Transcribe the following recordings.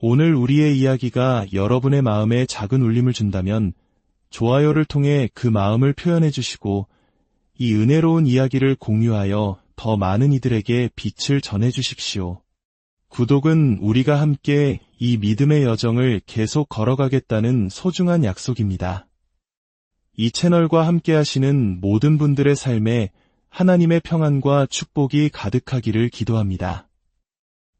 오늘 우리의 이야기가 여러분의 마음에 작은 울림을 준다면 좋아요를 통해 그 마음을 표현해 주시고 이 은혜로운 이야기를 공유하여 더 많은 이들에게 빛을 전해 주십시오. 구독은 우리가 함께 이 믿음의 여정을 계속 걸어가겠다는 소중한 약속입니다. 이 채널과 함께 하시는 모든 분들의 삶에 하나님의 평안과 축복이 가득하기를 기도합니다.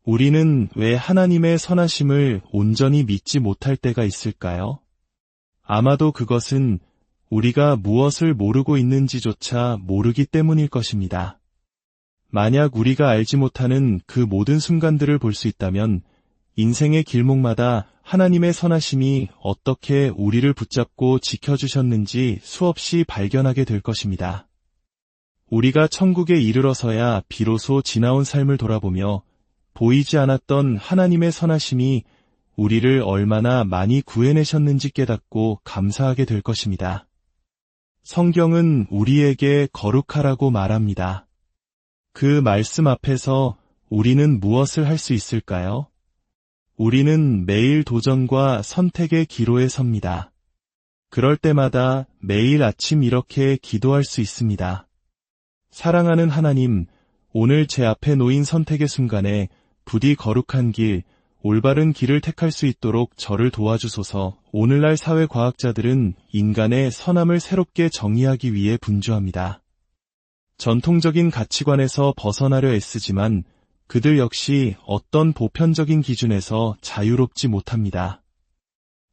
우리는 왜 하나님의 선하심을 온전히 믿지 못할 때가 있을까요? 아마도 그것은 우리가 무엇을 모르고 있는지조차 모르기 때문일 것입니다. 만약 우리가 알지 못하는 그 모든 순간들을 볼 수 있다면 인생의 길목마다 하나님의 선하심이 어떻게 우리를 붙잡고 지켜주셨는지 수없이 발견하게 될 것입니다. 우리가 천국에 이르러서야 비로소 지나온 삶을 돌아보며 보이지 않았던 하나님의 선하심이 우리를 얼마나 많이 구해내셨는지 깨닫고 감사하게 될 것입니다. 성경은 우리에게 거룩하라고 말합니다. 그 말씀 앞에서 우리는 무엇을 할 수 있을까요? 우리는 매일 도전과 선택의 기로에 섭니다. 그럴 때마다 매일 아침 이렇게 기도할 수 있습니다. 사랑하는 하나님, 오늘 제 앞에 놓인 선택의 순간에 부디 거룩한 길, 올바른 길을 택할 수 있도록 저를 도와주소서 오늘날 사회 과학자들은 인간의 선함을 새롭게 정의하기 위해 분주합니다. 전통적인 가치관에서 벗어나려 애쓰지만 그들 역시 어떤 보편적인 기준에서 자유롭지 못합니다.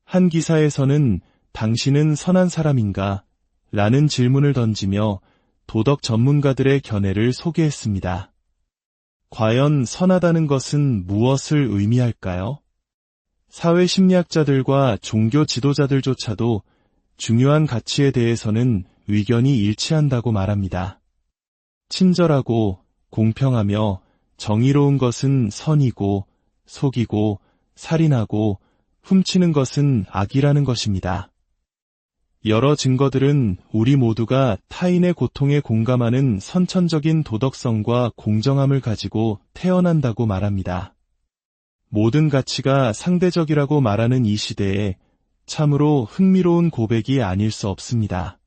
한 기사에서는 당신은 선한 사람인가? 라는 질문을 던지며 도덕 전문가들의 견해를 소개했습니다. 과연 선하다는 것은 무엇을 의미할까요? 사회 심리학자들과 종교 지도자들조차도 중요한 가치에 대해서는 의견이 일치한다고 말합니다. 친절하고 공평하며 정의로운 것은 선이고 속이고 살인하고 훔치는 것은 악이라는 것입니다. 여러 증거들은 우리 모두가 타인의 고통에 공감하는 선천적인 도덕성과 공정함을 가지고 태어난다고 말합니다. 모든 가치가 상대적이라고 말하는 이 시대에 참으로 흥미로운 고백이 아닐 수 없습니다.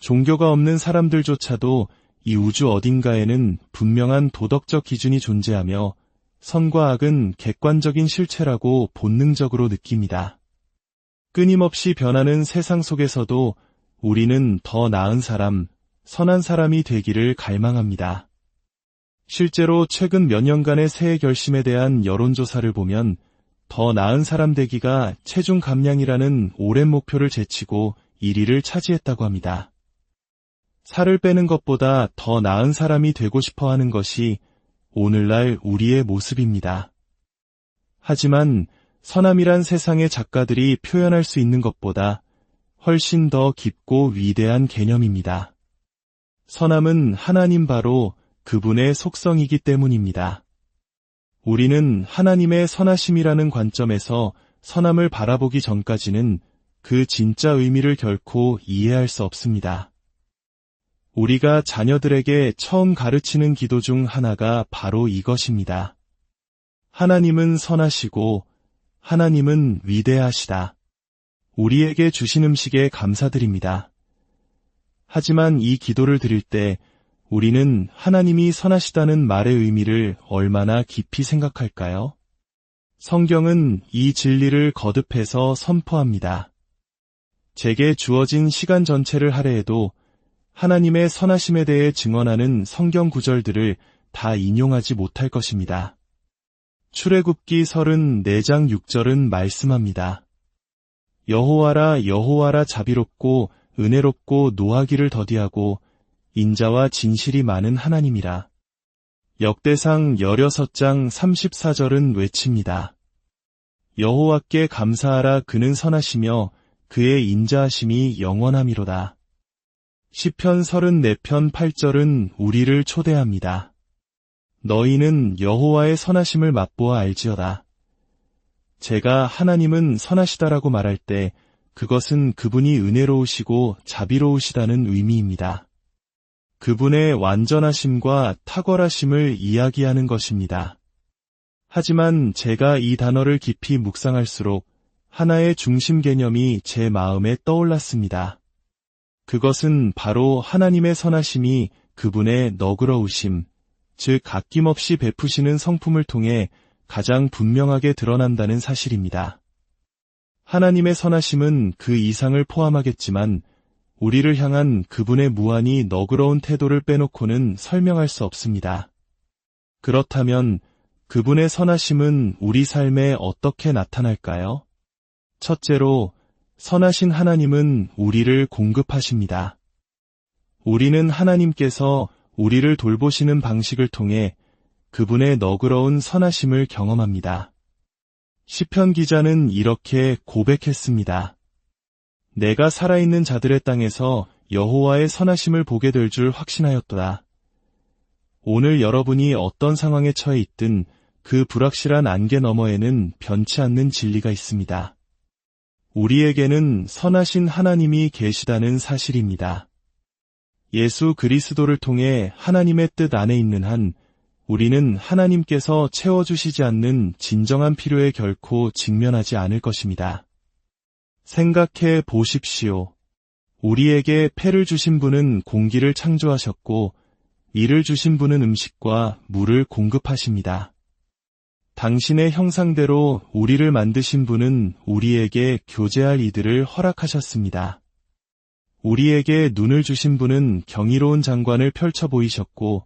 종교가 없는 사람들조차도 이 우주 어딘가에는 분명한 도덕적 기준이 존재하며 선과 악은 객관적인 실체라고 본능적으로 느낍니다. 끊임없이 변하는 세상 속에서도 우리는 더 나은 사람, 선한 사람이 되기를 갈망합니다. 실제로 최근 몇 년간의 새해 결심에 대한 여론조사를 보면 더 나은 사람 되기가 체중 감량이라는 오랜 목표를 제치고 1위를 차지했다고 합니다. 살을 빼는 것보다 더 나은 사람이 되고 싶어 하는 것이 오늘날 우리의 모습입니다. 하지만 선함이란 세상의 작가들이 표현할 수 있는 것보다 훨씬 더 깊고 위대한 개념입니다. 선함은 하나님 바로 그분의 속성이기 때문입니다. 우리는 하나님의 선하심이라는 관점에서 선함을 바라보기 전까지는 그 진짜 의미를 결코 이해할 수 없습니다. 우리가 자녀들에게 처음 가르치는 기도 중 하나가 바로 이것입니다. 하나님은 선하시고 하나님은 위대하시다. 우리에게 주신 음식에 감사드립니다. 하지만 이 기도를 드릴 때 우리는 하나님이 선하시다는 말의 의미를 얼마나 깊이 생각할까요? 성경은 이 진리를 거듭해서 선포합니다. 제게 주어진 시간 전체를 할애해도 하나님의 선하심에 대해 증언하는 성경 구절들을 다 인용하지 못할 것입니다. 출애굽기 34장 6절은 말씀합니다. 여호와라 여호와라 자비롭고 은혜롭고 노하기를 더디하고 인자와 진실이 많은 하나님이라. 역대상 16장 34절은 외칩니다. 여호와께 감사하라 그는 선하시며 그의 인자하심이 영원함이로다. 시편 34편 8절은 우리를 초대합니다. 너희는 여호와의 선하심을 맛보아 알지어다. 제가 하나님은 선하시다라고 말할 때 그것은 그분이 은혜로우시고 자비로우시다는 의미입니다. 그분의 완전하심과 탁월하심을 이야기하는 것입니다. 하지만 제가 이 단어를 깊이 묵상할수록 하나의 중심 개념이 제 마음에 떠올랐습니다. 그것은 바로 하나님의 선하심이 그분의 너그러우심, 즉 아낌없이 베푸시는 성품을 통해 가장 분명하게 드러난다는 사실입니다. 하나님의 선하심은 그 이상을 포함하겠지만 우리를 향한 그분의 무한히 너그러운 태도를 빼놓고는 설명할 수 없습니다. 그렇다면 그분의 선하심은 우리 삶에 어떻게 나타날까요? 첫째로, 선하신 하나님은 우리를 공급하십니다. 우리는 하나님께서 우리를 돌보시는 방식을 통해 그분의 너그러운 선하심을 경험합니다. 시편 기자는 이렇게 고백했습니다. 내가 살아있는 자들의 땅에서 여호와의 선하심을 보게 될 줄 확신하였도다. 오늘 여러분이 어떤 상황에 처해 있든 그 불확실한 안개 너머에는 변치 않는 진리가 있습니다. 우리에게는 선하신 하나님이 계시다는 사실입니다. 예수 그리스도를 통해 하나님의 뜻 안에 있는 한 우리는 하나님께서 채워주시지 않는 진정한 필요에 결코 직면하지 않을 것입니다. 생각해 보십시오. 우리에게 폐를 주신 분은 공기를 창조하셨고, 이를 주신 분은 음식과 물을 공급하십니다. 당신의 형상대로 우리를 만드신 분은 우리에게 교제할 이들을 허락하셨습니다. 우리에게 눈을 주신 분은 경이로운 장관을 펼쳐 보이셨고,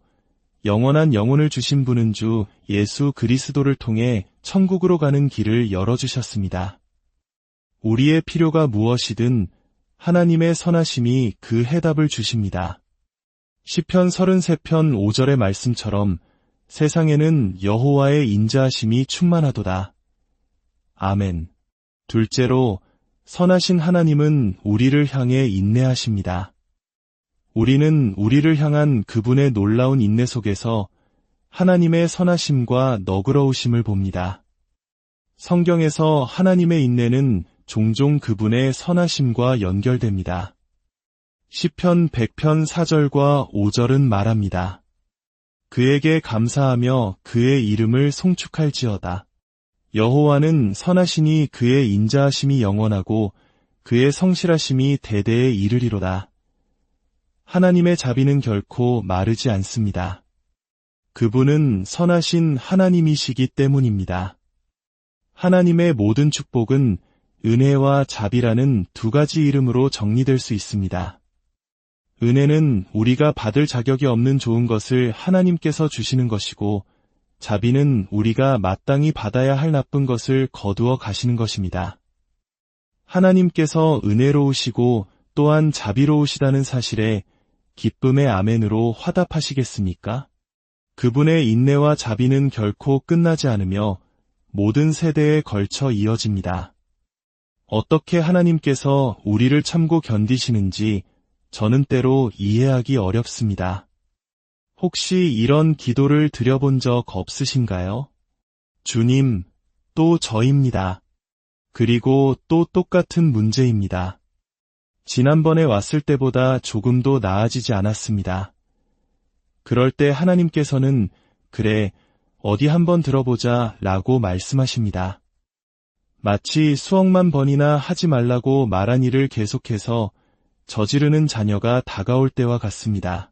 영원한 영혼을 주신 분은 주 예수 그리스도를 통해 천국으로 가는 길을 열어주셨습니다. 우리의 필요가 무엇이든 하나님의 선하심이 그 해답을 주십니다. 시편 33편 5절의 말씀처럼 세상에는 여호와의 인자하심이 충만하도다. 아멘. 둘째로 선하신 하나님은 우리를 향해 인내하십니다. 우리는 우리를 향한 그분의 놀라운 인내 속에서 하나님의 선하심과 너그러우심을 봅니다. 성경에서 하나님의 인내는 종종 그분의 선하심과 연결됩니다. 시편 100편 4절과 5절은 말합니다. 그에게 감사하며 그의 이름을 송축할지어다. 여호와는 선하시니 그의 인자하심이 영원하고 그의 성실하심이 대대에 이르리로다. 하나님의 자비는 결코 마르지 않습니다. 그분은 선하신 하나님이시기 때문입니다. 하나님의 모든 축복은 은혜와 자비라는 두 가지 이름으로 정리될 수 있습니다. 은혜는 우리가 받을 자격이 없는 좋은 것을 하나님께서 주시는 것이고, 자비는 우리가 마땅히 받아야 할 나쁜 것을 거두어 가시는 것입니다. 하나님께서 은혜로우시고 또한 자비로우시다는 사실에 기쁨의 아멘으로 화답하시겠습니까? 그분의 인내와 자비는 결코 끝나지 않으며 모든 세대에 걸쳐 이어집니다. 어떻게 하나님께서 우리를 참고 견디시는지 저는 때로 이해하기 어렵습니다. 혹시 이런 기도를 드려본 적 없으신가요? 주님, 또 저입니다. 그리고 또 똑같은 문제입니다. 지난번에 왔을 때보다 조금도 나아지지 않았습니다. 그럴 때 하나님께서는 그래, 어디 한번 들어보자 라고 말씀하십니다. 마치 수억만 번이나 하지 말라고 말한 일을 계속해서 저지르는 자녀가 다가올 때와 같습니다.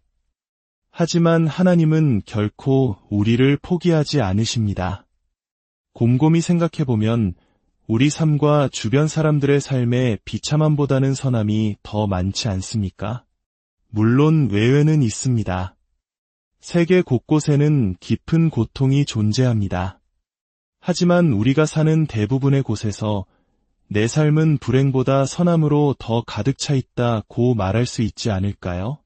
하지만 하나님은 결코 우리를 포기하지 않으십니다. 곰곰이 생각해보면 우리 삶과 주변 사람들의 삶에 비참함보다는 선함이 더 많지 않습니까? 물론 외외는 있습니다. 세계 곳곳에는 깊은 고통이 존재합니다. 하지만 우리가 사는 대부분의 곳에서 내 삶은 불행보다 선함으로 더 가득 차 있다고 말할 수 있지 않을까요?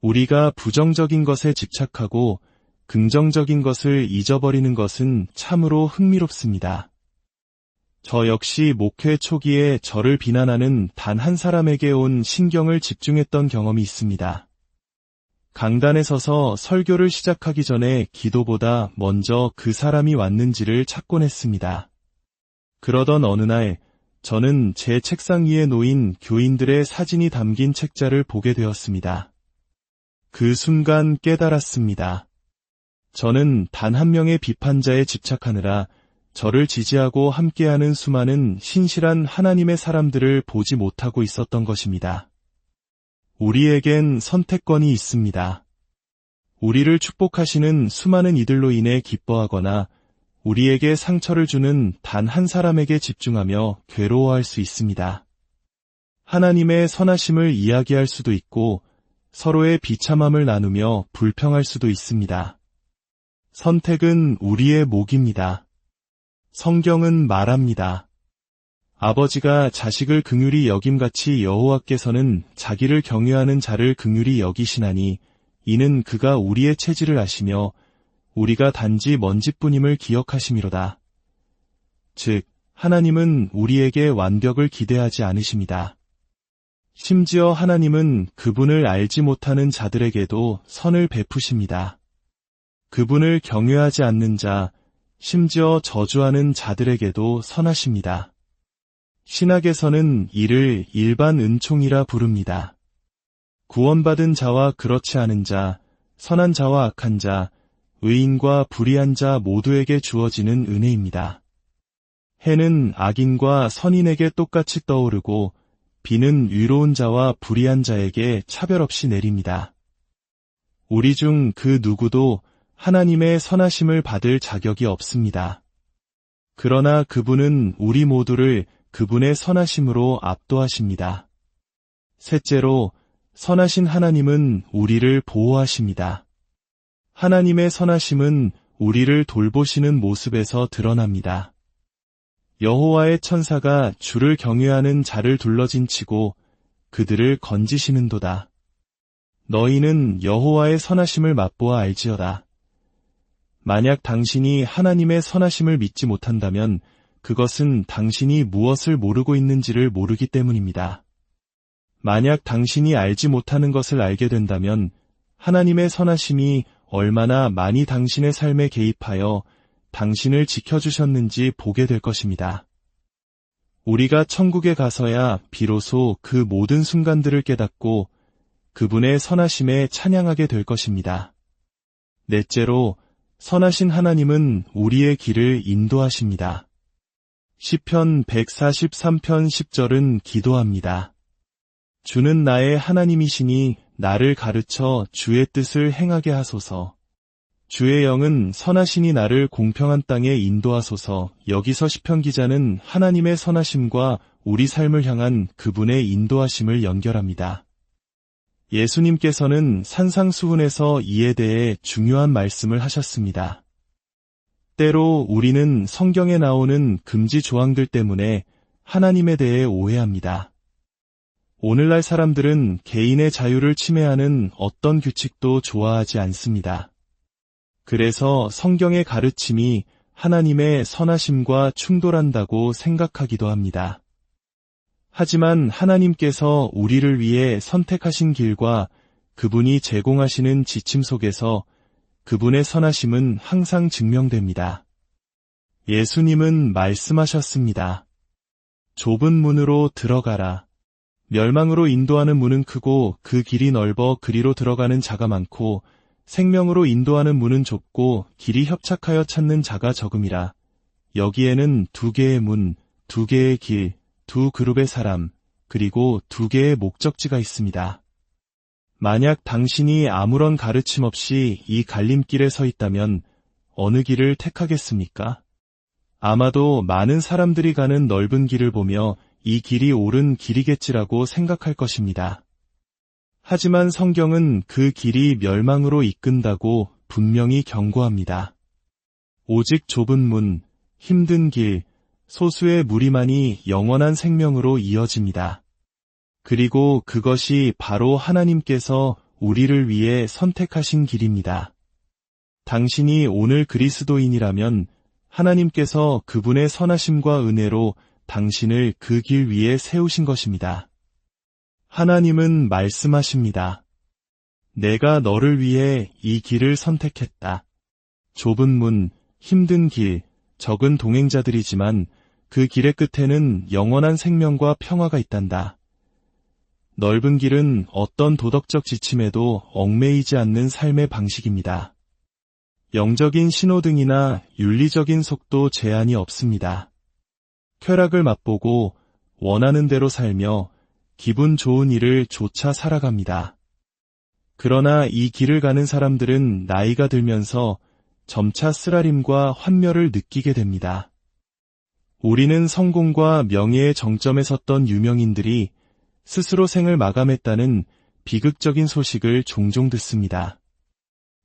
우리가 부정적인 것에 집착하고 긍정적인 것을 잊어버리는 것은 참으로 흥미롭습니다. 저 역시 목회 초기에 저를 비난하는 단 한 사람에게 온 신경을 집중했던 경험이 있습니다. 강단에 서서 설교를 시작하기 전에 기도보다 먼저 그 사람이 왔는지를 찾곤 했습니다. 그러던 어느 날 저는 제 책상 위에 놓인 교인들의 사진이 담긴 책자를 보게 되었습니다. 그 순간 깨달았습니다. 저는 단 한 명의 비판자에 집착하느라 저를 지지하고 함께하는 수많은 신실한 하나님의 사람들을 보지 못하고 있었던 것입니다. 우리에겐 선택권이 있습니다. 우리를 축복하시는 수많은 이들로 인해 기뻐하거나 우리에게 상처를 주는 단 한 사람에게 집중하며 괴로워할 수 있습니다. 하나님의 선하심을 이야기할 수도 있고 서로의 비참함을 나누며 불평할 수도 있습니다. 선택은 우리의 목입니다. 성경은 말합니다. 아버지가 자식을 긍휼히 여김같이 여호와께서는 자기를 경외하는 자를 긍휼히 여기시나니 이는 그가 우리의 체질을 아시며 우리가 단지 먼지뿐임을 기억하심이로다. 즉 하나님은 우리에게 완벽을 기대하지 않으십니다. 심지어 하나님은 그분을 알지 못하는 자들에게도 선을 베푸십니다. 그분을 경외하지 않는 자, 심지어 저주하는 자들에게도 선하십니다. 신학에서는 이를 일반 은총이라 부릅니다. 구원받은 자와 그렇지 않은 자, 선한 자와 악한 자, 의인과 불의한 자 모두에게 주어지는 은혜입니다. 해는 악인과 선인에게 똑같이 떠오르고 비는 위로운 자와 불의한 자에게 차별 없이 내립니다. 우리 중 그 누구도 하나님의 선하심을 받을 자격이 없습니다. 그러나 그분은 우리 모두를 그분의 선하심으로 압도하십니다. 셋째로, 선하신 하나님은 우리를 보호하십니다. 하나님의 선하심은 우리를 돌보시는 모습에서 드러납니다. 여호와의 천사가 주를 경외하는 자를 둘러진 치고 그들을 건지시는도다. 너희는 여호와의 선하심을 맛보아 알지어다. 만약 당신이 하나님의 선하심을 믿지 못한다면 그것은 당신이 무엇을 모르고 있는지를 모르기 때문입니다. 만약 당신이 알지 못하는 것을 알게 된다면 하나님의 선하심이 얼마나 많이 당신의 삶에 개입하여 당신을 지켜주셨는지 보게 될 것입니다. 우리가 천국에 가서야 비로소 그 모든 순간들을 깨닫고 그분의 선하심에 찬양하게 될 것입니다. 넷째로 선하신 하나님은 우리의 길을 인도하십니다. 시편 143편 10절은 기도합니다. 주는 나의 하나님이시니 나를 가르쳐 주의 뜻을 행하게 하소서. 주의 영은 선하시니 나를 공평한 땅에 인도하소서. 여기서 시편 기자는 하나님의 선하심과 우리 삶을 향한 그분의 인도하심을 연결합니다. 예수님께서는 산상수훈에서 이에 대해 중요한 말씀을 하셨습니다. 때로 우리는 성경에 나오는 금지 조항들 때문에 하나님에 대해 오해합니다. 오늘날 사람들은 개인의 자유를 침해하는 어떤 규칙도 좋아하지 않습니다. 그래서 성경의 가르침이 하나님의 선하심과 충돌한다고 생각하기도 합니다. 하지만 하나님께서 우리를 위해 선택하신 길과 그분이 제공하시는 지침 속에서 그분의 선하심은 항상 증명됩니다. 예수님은 말씀하셨습니다. 좁은 문으로 들어가라. 멸망으로 인도하는 문은 크고 그 길이 넓어 그리로 들어가는 자가 많고 생명으로 인도하는 문은 좁고 길이 협착하여 찾는 자가 적음이라. 여기에는 두 개의 문, 두 개의 길, 두 그룹의 사람, 그리고 두 개의 목적지가 있습니다. 만약 당신이 아무런 가르침 없이 이 갈림길에 서 있다면 어느 길을 택하겠습니까? 아마도 많은 사람들이 가는 넓은 길을 보며 이 길이 옳은 길이겠지라고 생각할 것입니다. 하지만 성경은 그 길이 멸망으로 이끈다고 분명히 경고합니다. 오직 좁은 문, 힘든 길, 소수의 무리만이 영원한 생명으로 이어집니다. 그리고 그것이 바로 하나님께서 우리를 위해 선택하신 길입니다. 당신이 오늘 그리스도인이라면 하나님께서 그분의 선하심과 은혜로 당신을 그 길 위에 세우신 것입니다. 하나님은 말씀하십니다. 내가 너를 위해 이 길을 선택했다. 좁은 문, 힘든 길, 적은 동행자들이지만 그 길의 끝에는 영원한 생명과 평화가 있단다. 넓은 길은 어떤 도덕적 지침에도 얽매이지 않는 삶의 방식입니다. 영적인 신호등이나 윤리적인 속도 제한이 없습니다. 쾌락을 맛보고 원하는 대로 살며 기분 좋은 일을 조차 살아갑니다. 그러나 이 길을 가는 사람들은 나이가 들면서 점차 쓰라림과 환멸을 느끼게 됩니다. 우리는 성공과 명예의 정점에 섰던 유명인들이 스스로 생을 마감했다는 비극적인 소식을 종종 듣습니다.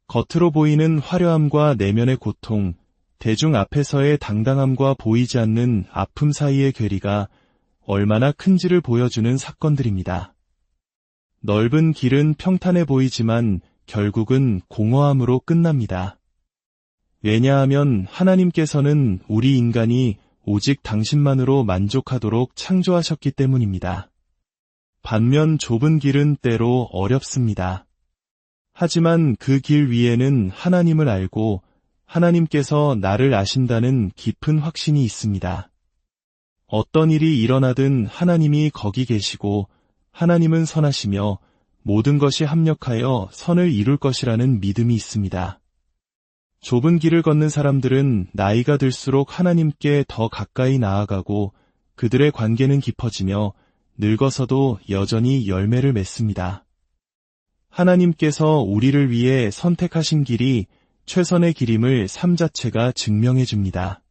겉으로 보이는 화려함과 내면의 고통, 대중 앞에서의 당당함과 보이지 않는 아픔 사이의 괴리가 얼마나 큰지를 보여주는 사건들입니다. 넓은 길은 평탄해 보이지만 결국은 공허함으로 끝납니다. 왜냐하면 하나님께서는 우리 인간이 오직 당신만으로 만족하도록 창조하셨기 때문입니다. 반면 좁은 길은 때로 어렵습니다. 하지만 그 길 위에는 하나님을 알고 하나님께서 나를 아신다는 깊은 확신이 있습니다. 어떤 일이 일어나든 하나님이 거기 계시고 하나님은 선하시며 모든 것이 합력하여 선을 이룰 것이라는 믿음이 있습니다. 좁은 길을 걷는 사람들은 나이가 들수록 하나님께 더 가까이 나아가고 그들의 관계는 깊어지며 늙어서도 여전히 열매를 맺습니다. 하나님께서 우리를 위해 선택하신 길이 최선의 길임을 삶 자체가 증명해 줍니다.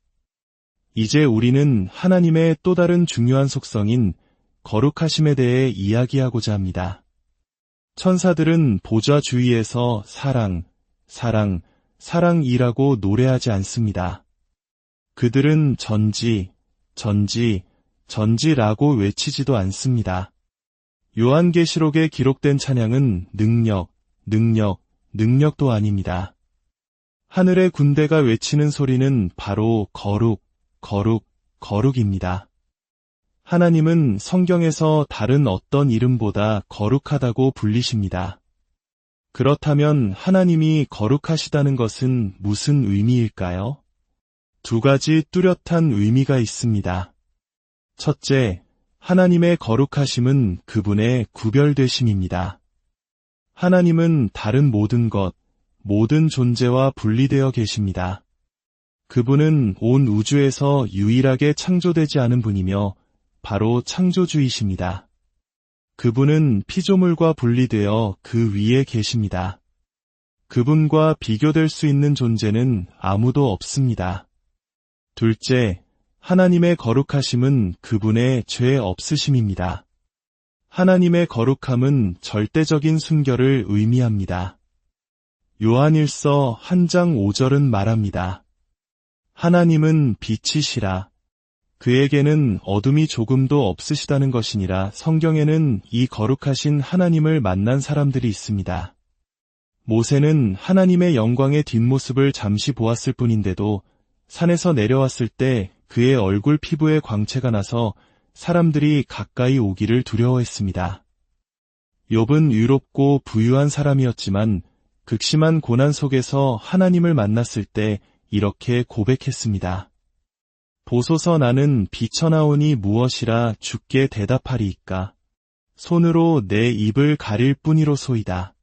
이제 우리는 하나님의 또 다른 중요한 속성인 거룩하심에 대해 이야기하고자 합니다. 천사들은 보좌 주위에서 사랑, 사랑, 사랑이라고 노래하지 않습니다. 그들은 전지, 전지, 전지라고 외치지도 않습니다. 요한계시록에 기록된 찬양은 능력, 능력, 능력도 아닙니다. 하늘의 군대가 외치는 소리는 바로 거룩, 거룩, 거룩입니다. 하나님은 성경에서 다른 어떤 이름보다 거룩하다고 불리십니다. 그렇다면 하나님이 거룩하시다는 것은 무슨 의미일까요? 두 가지 뚜렷한 의미가 있습니다. 첫째, 하나님의 거룩하심은 그분의 구별되심입니다. 하나님은 다른 모든 것, 모든 존재와 분리되어 계십니다. 그분은 온 우주에서 유일하게 창조되지 않은 분이며 바로 창조주이십니다. 그분은 피조물과 분리되어 그 위에 계십니다. 그분과 비교될 수 있는 존재는 아무도 없습니다. 둘째, 하나님의 거룩하심은 그분의 죄 없으심입니다. 하나님의 거룩함은 절대적인 순결을 의미합니다. 요한일서 한 장 5절은 말합니다. 하나님은 빛이시라. 그에게는 어둠이 조금도 없으시다는 것이니라 성경에는 이 거룩하신 하나님을 만난 사람들이 있습니다. 모세는 하나님의 영광의 뒷모습을 잠시 보았을 뿐인데도 산에서 내려왔을 때 그의 얼굴 피부에 광채가 나서 사람들이 가까이 오기를 두려워했습니다. 욥은 유롭고 부유한 사람이었지만 극심한 고난 속에서 하나님을 만났을 때 이렇게 고백했습니다. 보소서 나는 비쳐나오니 무엇이라 죽게 대답하리이까. 손으로 내 입을 가릴 뿐이로소이다.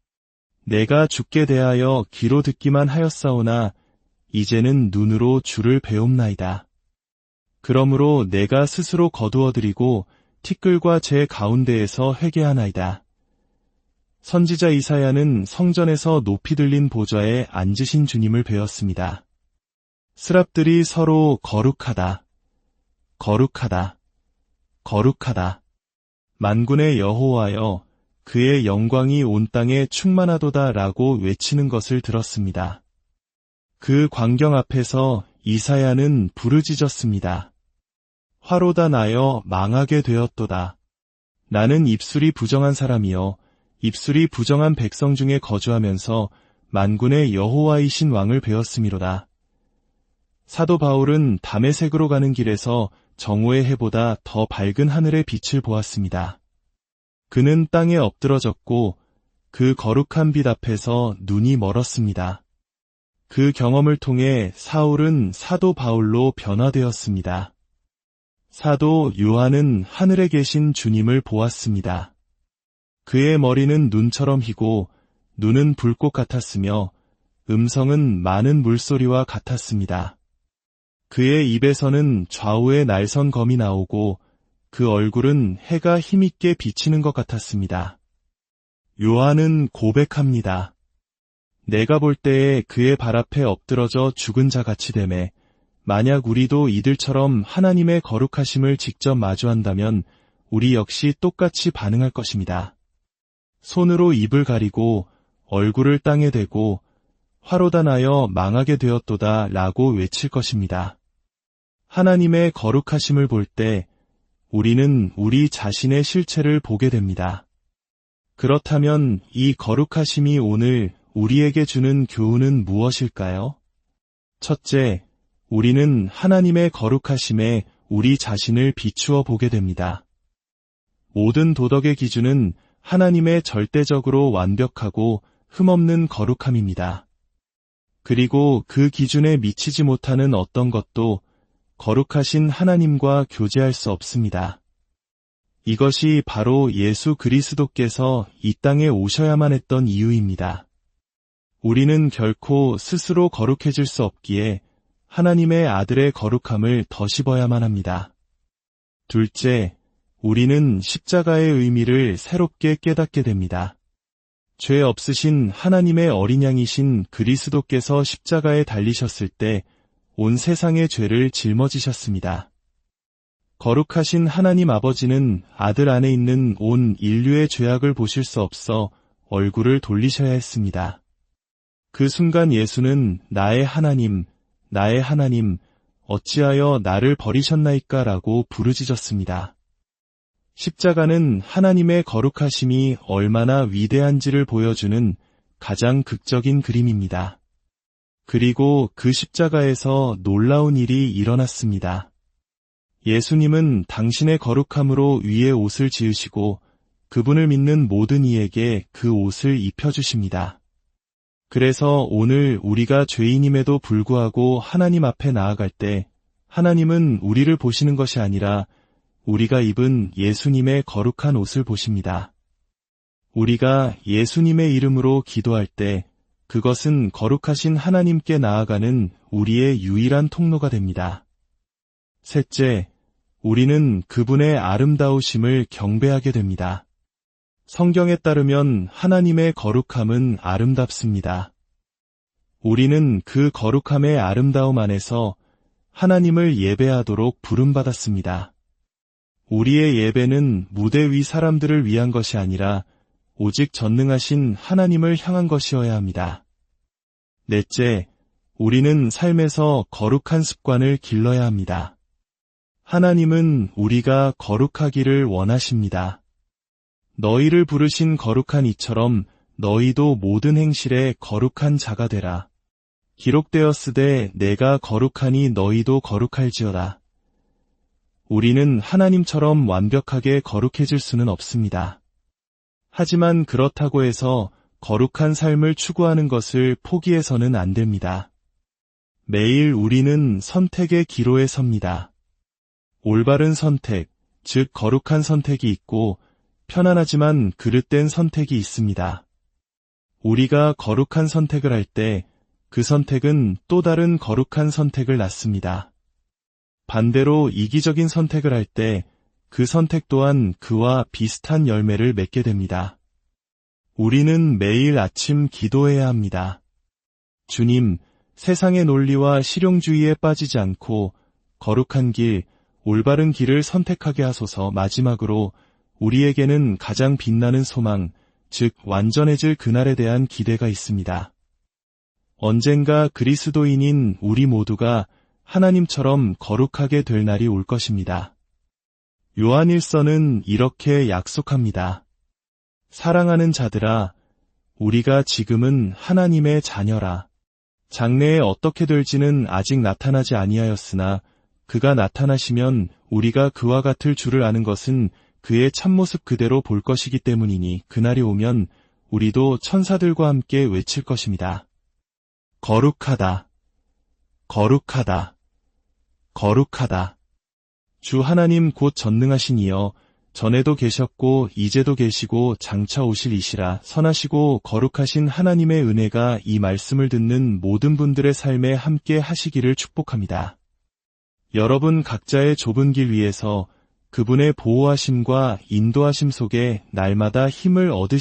내가 죽게 대하여 귀로 듣기만 하였사오나 이제는 눈으로 주를 배움나이다. 그러므로 내가 스스로 거두어드리고 티끌과 제 가운데에서 회개하나이다. 선지자 이사야는 성전에서 높이 들린 보좌에 앉으신 주님을 배웠습니다. 스랍들이 서로 거룩하다, 거룩하다, 거룩하다. 만군의 여호와여, 그의 영광이 온 땅에 충만하도다 라고 외치는 것을 들었습니다. 그 광경 앞에서 이사야는 부르짖었습니다. 화로다 나여 망하게 되었도다. 나는 입술이 부정한 사람이여 입술이 부정한 백성 중에 거주하면서 만군의 여호와이신 왕을 배웠음이로다. 사도 바울은 담의색으로 가는 길에서 정오의 해보다 더 밝은 하늘의 빛을 보았습니다. 그는 땅에 엎드러졌고 그 거룩한 빛 앞에서 눈이 멀었습니다. 그 경험을 통해 사울은 사도 바울로 변화되었습니다. 사도 요한은 하늘에 계신 주님을 보았습니다. 그의 머리는 눈처럼 희고 눈은 불꽃 같았으며 음성은 많은 물소리와 같았습니다. 그의 입에서는 좌우의 날선 검이 나오고 그 얼굴은 해가 힘있게 비치는 것 같았습니다. 요한은 고백합니다. 내가 볼 때에 그의 발 앞에 엎드러져 죽은 자 같이 되매 만약 우리도 이들처럼 하나님의 거룩하심을 직접 마주한다면 우리 역시 똑같이 반응할 것입니다. 손으로 입을 가리고 얼굴을 땅에 대고 화로단하여 망하게 되었도다 라고 외칠 것입니다. 하나님의 거룩하심을 볼 때 우리는 우리 자신의 실체를 보게 됩니다. 그렇다면 이 거룩하심이 오늘 우리에게 주는 교훈은 무엇일까요? 첫째, 우리는 하나님의 거룩하심에 우리 자신을 비추어 보게 됩니다. 모든 도덕의 기준은 하나님의 절대적으로 완벽하고 흠없는 거룩함입니다. 그리고 그 기준에 미치지 못하는 어떤 것도 거룩하신 하나님과 교제할 수 없습니다. 이것이 바로 예수 그리스도께서 이 땅에 오셔야만 했던 이유입니다. 우리는 결코 스스로 거룩해질 수 없기에 하나님의 아들의 거룩함을 더 씹어야만 합니다. 둘째, 우리는 십자가의 의미를 새롭게 깨닫게 됩니다. 죄 없으신 하나님의 어린 양이신 그리스도께서 십자가에 달리셨을 때 온 세상의 죄를 짊어지셨습니다. 거룩하신 하나님 아버지는 아들 안에 있는 온 인류의 죄악을 보실 수 없어 얼굴을 돌리셔야 했습니다. 그 순간 예수는 나의 하나님, 나의 하나님, 어찌하여 나를 버리셨나이까 라고 부르짖었습니다. 십자가는 하나님의 거룩하심이 얼마나 위대한지를 보여주는 가장 극적인 그림입니다. 그리고 그 십자가에서 놀라운 일이 일어났습니다. 예수님은 당신의 거룩함으로 위에 옷을 지으시고 그분을 믿는 모든 이에게 그 옷을 입혀주십니다. 그래서 오늘 우리가 죄인임에도 불구하고 하나님 앞에 나아갈 때 하나님은 우리를 보시는 것이 아니라 우리가 입은 예수님의 거룩한 옷을 보십니다. 우리가 예수님의 이름으로 기도할 때 그것은 거룩하신 하나님께 나아가는 우리의 유일한 통로가 됩니다. 셋째, 우리는 그분의 아름다우심을 경배하게 됩니다. 성경에 따르면 하나님의 거룩함은 아름답습니다. 우리는 그 거룩함의 아름다움 안에서 하나님을 예배하도록 부름받았습니다. 우리의 예배는 무대 위 사람들을 위한 것이 아니라 오직 전능하신 하나님을 향한 것이어야 합니다. 넷째, 우리는 삶에서 거룩한 습관을 길러야 합니다. 하나님은 우리가 거룩하기를 원하십니다. 너희를 부르신 거룩한 이처럼 너희도 모든 행실에 거룩한 자가 되라. 기록되었으되 내가 거룩하니 너희도 거룩할지어다. 우리는 하나님처럼 완벽하게 거룩해질 수는 없습니다. 하지만 그렇다고 해서 거룩한 삶을 추구하는 것을 포기해서는 안 됩니다. 매일 우리는 선택의 기로에 섭니다. 올바른 선택, 즉 거룩한 선택이 있고 편안하지만 그릇된 선택이 있습니다. 우리가 거룩한 선택을 할 때 그 선택은 또 다른 거룩한 선택을 낳습니다. 반대로 이기적인 선택을 할 때 그 선택 또한 그와 비슷한 열매를 맺게 됩니다. 우리는 매일 아침 기도해야 합니다. 주님, 세상의 논리와 실용주의에 빠지지 않고 거룩한 길, 올바른 길을 선택하게 하소서 마지막으로 우리에게는 가장 빛나는 소망, 즉 완전해질 그날에 대한 기대가 있습니다. 언젠가 그리스도인인 우리 모두가 하나님처럼 거룩하게 될 날이 올 것입니다. 요한일서는 이렇게 약속합니다. 사랑하는 자들아, 우리가 지금은 하나님의 자녀라. 장래에 어떻게 될지는 아직 나타나지 아니하였으나 그가 나타나시면 우리가 그와 같을 줄을 아는 것은 그의 참모습 그대로 볼 것이기 때문이니 그날이 오면 우리도 천사들과 함께 외칠 것입니다. 거룩하다. 거룩하다. 거룩하다. 주 하나님 곧 전능하신 이여 전에도 계셨고 이제도 계시고 장차 오실 이시라 선하시고 거룩하신 하나님의 은혜가 이 말씀을 듣는 모든 분들의 삶에 함께 하시기를 축복합니다. 여러분 각자의 좁은 길 위에서 그분의 보호하심과 인도하심 속에 날마다 힘을 얻으시